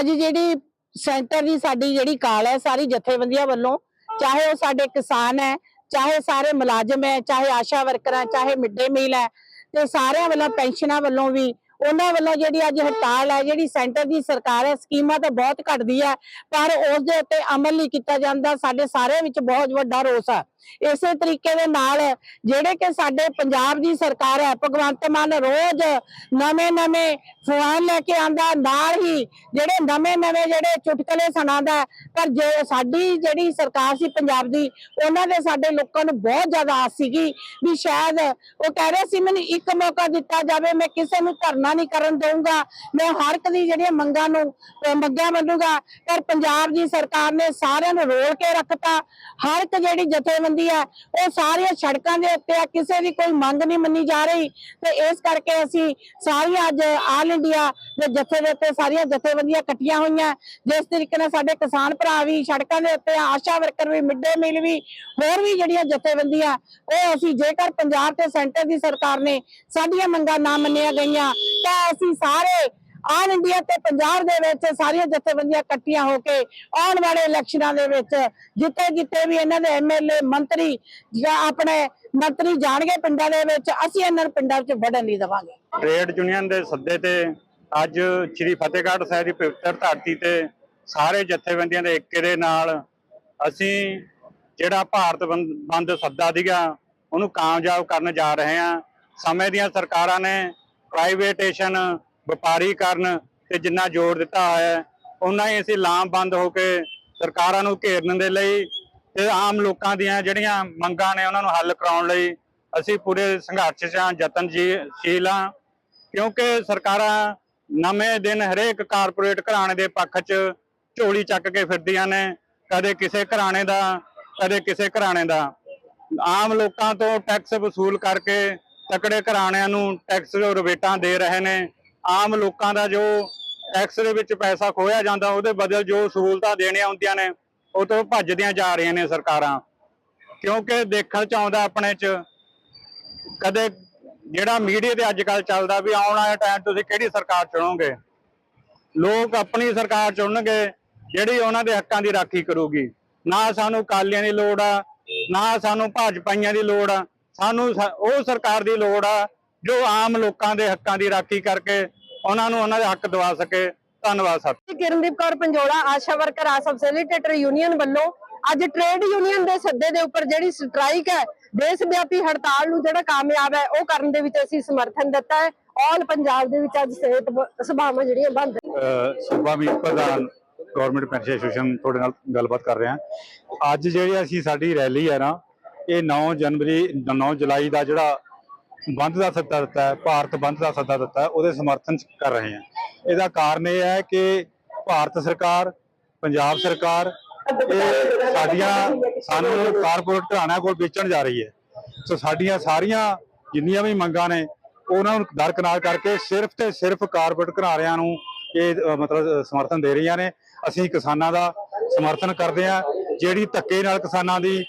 ਅੱਜ ਜਿਹੜੀ ਸੈਂਟਰ ਦੀ ਸਾਡੀ ਜਿਹੜੀ ਕਾਲ ਹੈ, ਸਾਰੀ ਜਥੇਬੰਦੀਆਂ ਵੱਲੋਂ, ਚਾਹੇ ਉਹ ਸਾਡੇ ਕਿਸਾਨ ਹੈ, ਚਾਹੇ ਸਾਰੇ ਮੁਲਾਜ਼ਮ ਹੈ, ਚਾਹੇ ਆਸ਼ਾ ਵਰਕਰ ਹੈ, ਚਾਹੇ ਮਿੱਡੇ ਮੀਲ ਹੈ, ਤੇ ਸਾਰਿਆਂ ਵੱਲੋਂ, ਪੈਨਸ਼ਨਾਂ ਵੱਲੋਂ ਵੀ, ਉਹਨਾਂ ਵੱਲੋਂ ਜਿਹੜੀ ਅੱਜ ਹੜਤਾਲ ਹੈ, ਜਿਹੜੀ ਸੈਂਟਰ ਦੀ ਸਰਕਾਰ ਹੈ, ਸਕੀਮਾਂ ਤਾਂ ਬਹੁਤ ਘਟਦੀ ਹੈ, ਪਰ ਉਸ ਦੇ ਉੱਤੇ ਅਮਲ ਨਹੀਂ ਕੀਤਾ ਜਾਂਦਾ, ਸਾਡੇ ਸਾਰਿਆਂ ਵਿੱਚ ਬਹੁਤ ਵੱਡਾ ਰੋਸ ਹੈ। ਇਸੇ ਤਰੀਕੇ ਦੇ ਨਾਲ ਜਿਹੜੇ ਕਿ ਸਾਡੇ ਪੰਜਾਬ ਦੀ ਸਰਕਾਰ ਹੈ, ਭਗਵੰਤ ਮਾਨ ਰੋਜ਼ ਨਵੇਂ ਨਵੇਂ ਫੋਨ ਲੈ ਕੇ ਆਂਦਾ ਨਾਲ ਹੀ ਜਿਹੜੇ ਨਵੇਂ ਨਵੇਂ ਜਿਹੜੇ ਚੁਟਕਲੇ ਸੁਣਾਉਂਦਾ ਪਰ ਜੇ ਸਾਡੀ ਜਿਹੜੀ ਸਰਕਾਰ ਸੀ ਪੰਜਾਬ ਦੀ, ਉਹਨਾਂ ਦੇ ਸਾਡੇ ਲੋਕਾਂ ਨੂੰ ਬਹੁਤ ਜ਼ਿਆਦਾ ਆਸ ਸੀਗੀ ਵੀ ਸ਼ਾਇਦ ਉਹ ਕਹਿ ਰਹੇ ਸੀ, ਮੈਨੂੰ ਇੱਕ ਮੌਕਾ ਦਿੱਤਾ ਜਾਵੇ, ਮੈਂ ਕਿਸੇ ਨੂੰ ਧਰਨਾ ਨਹੀਂ ਕਰਨ ਦਊਂਗਾ, ਮੈਂ ਹਰ ਇੱਕ ਦੀ ਜਿਹੜੀਆਂ ਮੰਗਾਂ ਨੂੰ, ਅਹ ਮੰਗਾਂ ਮੰਨੂਗਾ। ਪਰ ਪੰਜਾਬ ਦੀ ਸਰਕਾਰ ਨੇ ਸਾਰਿਆਂ ਨੂੰ ਰੋਲ ਕੇ ਰੱਖਤਾ, ਹਰ ਇੱਕ ਜਿਹੜੀ ਜਥੇਬੰਦੀ ਹੈ। ਉਹ ਸਾਰੀਆਂ ਸੜਕਾਂ ਦੇ ਉੱਤੇ ਆ, ਕਿਸੇ ਦੀ ਕੋਈ ਮੰਗ ਨਹੀਂ ਮੰਨੀ ਜਾ ਰਹੀ। ਤੇ ਇਸ ਕਰਕੇ ਅਸੀਂ ਸਾਰੀਆਂ ਅੱਜ ਆਲ ਇੰਡੀਆ ਦੇ ਜਥੇ ਦੇ ਉੱਤੇ ਸਾਰੀਆਂ ਜਥੇਬੰਦੀਆਂ ਇਕੱਠੀਆਂ ਹੋਈਆਂ। ਜਿਸ ਤਰੀਕੇ ਨਾਲ ਸਾਡੇ ਕਿਸਾਨ ਭਰਾ ਵੀ ਸੜਕਾਂ ਦੇ ਉੱਤੇ ਆਸ਼ਾ ਵਰਕਰ ਵੀ, ਮਿੱਡੇ ਮੀਲ ਵੀ, ਹੋਰ ਵੀ ਜਿਹੜੀਆਂ ਜਥੇਬੰਦੀਆਂ, ਉਹ ਅਸੀਂ ਜੇਕਰ ਪੰਜਾਬ ਤੇ ਸੈਂਟਰ ਦੀ ਸਰਕਾਰ ਨੇ ਸਾਡੀਆਂ ਮੰਗਾਂ ਨਾ ਮੰਨੀਆਂ ਗਈਆਂ, ਤਾਂ ਅਸੀਂ ਸਾਰੇ ਆਲ ਇੰਡੀਆ ਤੇ ਪੰਜਾਬ ਦੇ ਵਿੱਚ ਸਾਰੀਆਂ ਜਥੇਬੰਦੀਆਂ ਇਕੱਠੀਆਂ ਹੋ ਕੇ ਆਉਣ ਵਾਲੇ ਇਲੈਕਸ਼ਨਾਂ ਦੇ ਵਿੱਚ ਜਿੱਥੇ ਜਿੱਥੇ ਵੀ ਇਹਨਾਂ ਦੇ ਐਮਐਲਏ ਮੰਤਰੀ ਜਾਂ ਆਪਣੇ ਮੰਤਰੀ ਜਾਣਗੇ ਪਿੰਡਾਂ ਦੇ ਵਿੱਚ, ਅਸੀਂ ਇਹਨਾਂ ਨੂੰ ਪਿੰਡਾਂ ਵਿੱਚ ਵੜਨ ਨਹੀਂ ਦੇਵਾਂਗੇ। ਟ੍ਰੇਡ ਯੂਨੀਅਨ ਦੇ ਸੱਦੇ ਤੇ ਅੱਜ ਸ੍ਰੀ ਫਤਿਹਗੜ੍ਹ ਸਾਹਿਬ ਦੀ ਪਵਿੱਤਰ ਧਰਤੀ ਤੇ ਸਾਰੇ ਜਥੇਬੰਦੀਆਂ ਦੇ ਏਕੇ ਦੇ ਨਾਲ ਅਸੀਂ ਜਿਹੜਾ ਭਾਰਤ ਬੰਦ ਸੱਦਾ ਸੀਗਾ, ਉਹਨੂੰ ਕਾਮਯਾਬ ਕਰਨ ਜਾ ਰਹੇ ਹਾਂ। ਸਮੇਂ ਦੀਆਂ ਸਰਕਾਰਾਂ ਨੇ ਪ੍ਰਾਈਵੇਟੇਸ਼ਨ ਵਪਾਰੀਕਰਨ ਤੇ ਜਿੰਨਾ ਜ਼ੋਰ ਦਿੱਤਾ ਹੋਇਆ ਹੈ ਉਹਨਾਂ ਹੀ ਅਸੀਂ ਲਾਮਬੰਦ ਹੋ ਕੇ ਸਰਕਾਰਾਂ ਨੂੰ ਘੇਰਨ ਦੇ ਲਈ ਤੇ ਆਮ ਲੋਕਾਂ ਦੀਆਂ ਜਿਹੜੀਆਂ ਮੰਗਾਂ ਨੇ ਉਹਨਾਂ ਨੂੰ ਹੱਲ ਕਰਾਉਣ ਲਈ ਅਸੀਂ ਪੂਰੇ ਸੰਘਰਸ਼ 'ਚ ਹਾਂ, ਯਤਨਸ਼ੀਲ ਹਾਂ। ਕਿਉਂਕਿ ਸਰਕਾਰਾਂ ਨਵੇਂ ਦਿਨ ਹਰੇਕ ਕਾਰਪੋਰੇਟ ਘਰਾਣੇ ਦੇ ਪੱਖ 'ਚ ਝੋਲੀ ਚੱਕ ਕੇ ਫਿਰਦੀਆਂ ਨੇ, ਕਦੇ ਕਿਸੇ ਘਰਾਣੇ ਦਾ, ਕਦੇ ਕਿਸੇ ਘਰਾਣੇ ਦਾ। ਆਮ ਲੋਕਾਂ ਤੋਂ ਟੈਕਸ ਵਸੂਲ ਕਰਕੇ ਤਕੜੇ ਘਰਾਣਿਆਂ ਨੂੰ ਟੈਕਸ ਰਵੇਟਾਂ ਦੇ ਰਹੇ ਨੇ ਆਮ ਲੋਕਾਂ ਦਾ ਜੋ ਟੈਕਸ ਦੇ ਵਿੱਚ ਪੈਸਾ ਖੋਇਆ ਜਾਂਦਾ, ਉਹਦੇ ਬਦਲ ਜੋ ਸਹੂਲਤਾਂ ਦੇਣੀਆਂ ਹੁੰਦੀਆਂ ਨੇ, ਉਹ ਤੋਂ ਭੱਜਦੀਆਂ ਜਾ ਰਹੀਆਂ ਨੇ ਸਰਕਾਰਾਂ। ਕਿਉਂਕਿ ਦੇਖਣ ਚ ਆਉਂਦਾ ਆਪਣੇ ਚ, ਕਦੇ ਜਿਹੜਾ ਮੀਡੀਆ ਤੇ ਅੱਜ ਕੱਲ ਚੱਲਦਾ ਵੀ ਆਉਣ ਵਾਲੇ ਟਾਈਮ ਤੁਸੀਂ ਕਿਹੜੀ ਸਰਕਾਰ ਚੁਣੋਗੇ? ਲੋਕ ਆਪਣੀ ਸਰਕਾਰ ਚੁਣਨਗੇ, ਜਿਹੜੀ ਉਹਨਾਂ ਦੇ ਹੱਕਾਂ ਦੀ ਰਾਖੀ ਕਰੂਗੀ। ਨਾ ਸਾਨੂੰ ਕਾਲੀਆਂ ਦੀ ਲੋੜ ਆ, ਨਾ ਸਾਨੂੰ ਭਾਜਪਾਈਆਂ ਦੀ ਲੋੜ ਆ, ਸਾਨੂੰ ਉਹ ਸਰਕਾਰ ਦੀ ਲੋੜ ਆ ਜੋ ਆਮ ਲੋਕਾਂ ਦੇ ਹੱਕਾਂ ਦੀ ਰਾਖੀ ਕਰਕੇ ਉਹਨਾਂ ਨੂੰ ਉਹਨਾਂ ਦੇ ਹੱਕ ਦਿਵਾ ਸਕੇ ਧੰਨਵਾਦ sir. Kirandeep Kaur Panjola ASHA worker ASHA facilitator union ਵੱਲੋਂ ਅੱਜ ਟ੍ਰੇਡ ਯੂਨੀਅਨ ਦੇ ਸੱਦੇ ਦੇ ਉੱਪਰ ਜਿਹੜੀ ਸਟ੍ਰਾਈਕ ਹੈ ਦੇਸ਼ ਵਿਆਪੀ ਹੜਤਾਲ ਨੂੰ ਜਿਹੜਾ ਕਾਮਯਾਬ ਹੈ ਉਹ ਕਰਨ ਦੇ ਵਿੱਚ ਅਸੀਂ ਸਮਰਥਨ ਦਿੱਤਾ ਹੈ। ਆਲ ਪੰਜਾਬ ਦੇ ਵਿੱਚ ਅੱਜ ਸਿਹਤ ਸਭਾਵਾਂ ਜਿਹੜੀਆਂ ਬੰਦ ਸੂਬਾ ਮੀਤ ਪ੍ਰਧਾਨ ਗਵਰਨਮੈਂਟ ਪੈਨਸ਼ਨ ਐਸੋਸੀਏਸ਼ਨ ਤੁਹਾਡੇ ਨਾਲ ਗੱਲਬਾਤ ਕਰ ਰਹੇ। ਹਾਂ ਅੱਜ ਜਿਹੜੀ ਅਸੀਂ ਸਾਡੀ ਰੈਲੀ ਹੈ ਨਾ ਇਹ 9 ਜਨਵਰੀ 9 ਜੁਲਾਈ ਦਾ ਜਿਹੜਾ ਬੰਦ ਦਾ ਸੱਦਾ ਦਿੱਤਾ ਹੈ, ਭਾਰਤ ਬੰਦ ਦਾ ਸੱਦਾ ਦਿੱਤਾ ਹੈ, ਉਹਦੇ ਸਮਰਥਨ ਕਰ ਰਹੇ ਹਾਂ। ਇਹਦਾ ਕਾਰਨ ਇਹ ਹੈ ਕਿ ਭਾਰਤ ਸਰਕਾਰ, ਪੰਜਾਬ ਸਰਕਾਰ, ਇਹ ਸਾਡੀਆਂ ਸਾਨੂੰ ਕਾਰਪੋਰੇਟ ਘਰਾਣਿਆਂ ਕੋਲ ਵੇਚਣ ਜਾ ਰਹੀ ਹੈ। ਸੋ ਸਾਡੀਆਂ ਸਾਰੀਆਂ ਜਿੰਨੀਆਂ ਵੀ ਮੰਗਾਂ ਨੇ, ਉਹਨਾਂ ਨੂੰ ਦਰਕਨਾਰ ਕਰਕੇ ਸਿਰਫ ਤੇ ਸਿਰਫ ਕਾਰਪੋਰੇਟ ਘਰਾਣਿਆਂ ਨੂੰ ਇਹ ਮਤਲਬ ਸਮਰਥਨ ਦੇ ਰਹੀਆਂ ਨੇ। ਅਸੀਂ ਕਿਸਾਨਾਂ ਦਾ ਸਮਰਥਨ ਕਰਦੇ ਹਾਂ, ਜਿਹੜੀ ਧੱਕੇ ਨਾਲ ਕਿਸਾਨਾਂ ਦੀ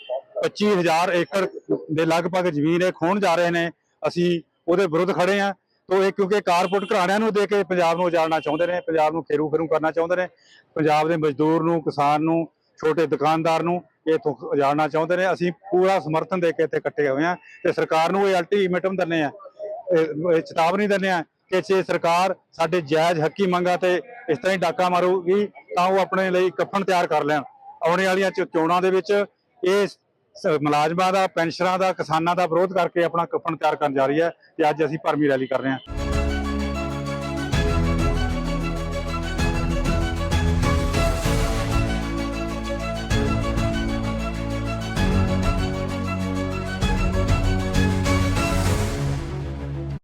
25000 ਏਕੜ ਦੇ ਲਗਭਗ ਜ਼ਮੀਨ ਇਹ ਖੋਣ ਜਾ ਰਹੇ ਨੇ ਅਸੀਂ ਉਹਦੇ ਵਿਰੁੱਧ ਖੜੇ ਹਾਂ। ਤੋ ਇਹ ਕਿਉਂਕਿ ਕਾਰਪੋਰੇਟ ਘਰਾਣਿਆਂ ਨੂੰ ਦੇ ਕੇ ਪੰਜਾਬ ਨੂੰ ਉਜਾੜਨਾ ਚਾਹੁੰਦੇ ਨੇ, ਪੰਜਾਬ ਨੂੰ ਖੇਰੂ ਖੇਰੂ ਕਰਨਾ ਚਾਹੁੰਦੇ ਨੇ, ਪੰਜਾਬ ਦੇ ਮਜ਼ਦੂਰ ਨੂੰ, ਕਿਸਾਨ ਨੂੰ, ਛੋਟੇ ਦੁਕਾਨਦਾਰ ਨੂੰ ਇਹ ਤੋਂ ਉਜਾੜਨਾ ਚਾਹੁੰਦੇ ਨੇ। ਅਸੀਂ ਪੂਰਾ ਸਮਰਥਨ ਦੇ ਕੇ ਇੱਥੇ ਇਕੱਠੇ ਹੋਏ ਹਾਂ ਤੇ ਸਰਕਾਰ ਨੂੰ ਇਹ ਅਲਟੀਮੇਟਮ ਦਿੰਦੇ ਆ ਇਹ ਚੇਤਾਵਨੀ ਦਿੰਦੇ ਆ ਕਿ ਜੇ ਸਰਕਾਰ ਸਾਡੇ ਜਾਇਜ਼ ਹੱਕੀ ਮੰਗਾਂ ਤੇ ਇਸ ਤਰ੍ਹਾਂ ਹੀ ਡਾਕਾ ਮਾਰੂਗੀ ਤਾਂ ਉਹ ਆਪਣੇ ਲਈ ਕਫਨ ਤਿਆਰ ਕਰ ਲੈਣ। ਆਉਣੇ ਵਾਲੀਆਂ ਚੋਣਾਂ ਦੇ ਵਿੱਚ ਇਹ ਮੁਲਾਜ਼ਮਾਂ ਦਾ ਪੈਨਸ਼ਨਰਾਂ ਦਾ, ਕਿਸਾਨਾਂ ਦਾ ਵਿਰੋਧ ਕਰਕੇ ਆਪਣਾ ਕਫਨ ਤਿਆਰ ਕਰਨ ਜਾ ਰਹੀ ਹੈ ਤੇ ਅੱਜ ਅਸੀਂ ਭਰਮੀ ਰੈਲੀ ਕਰ ਰਹੇ ਹਾਂ।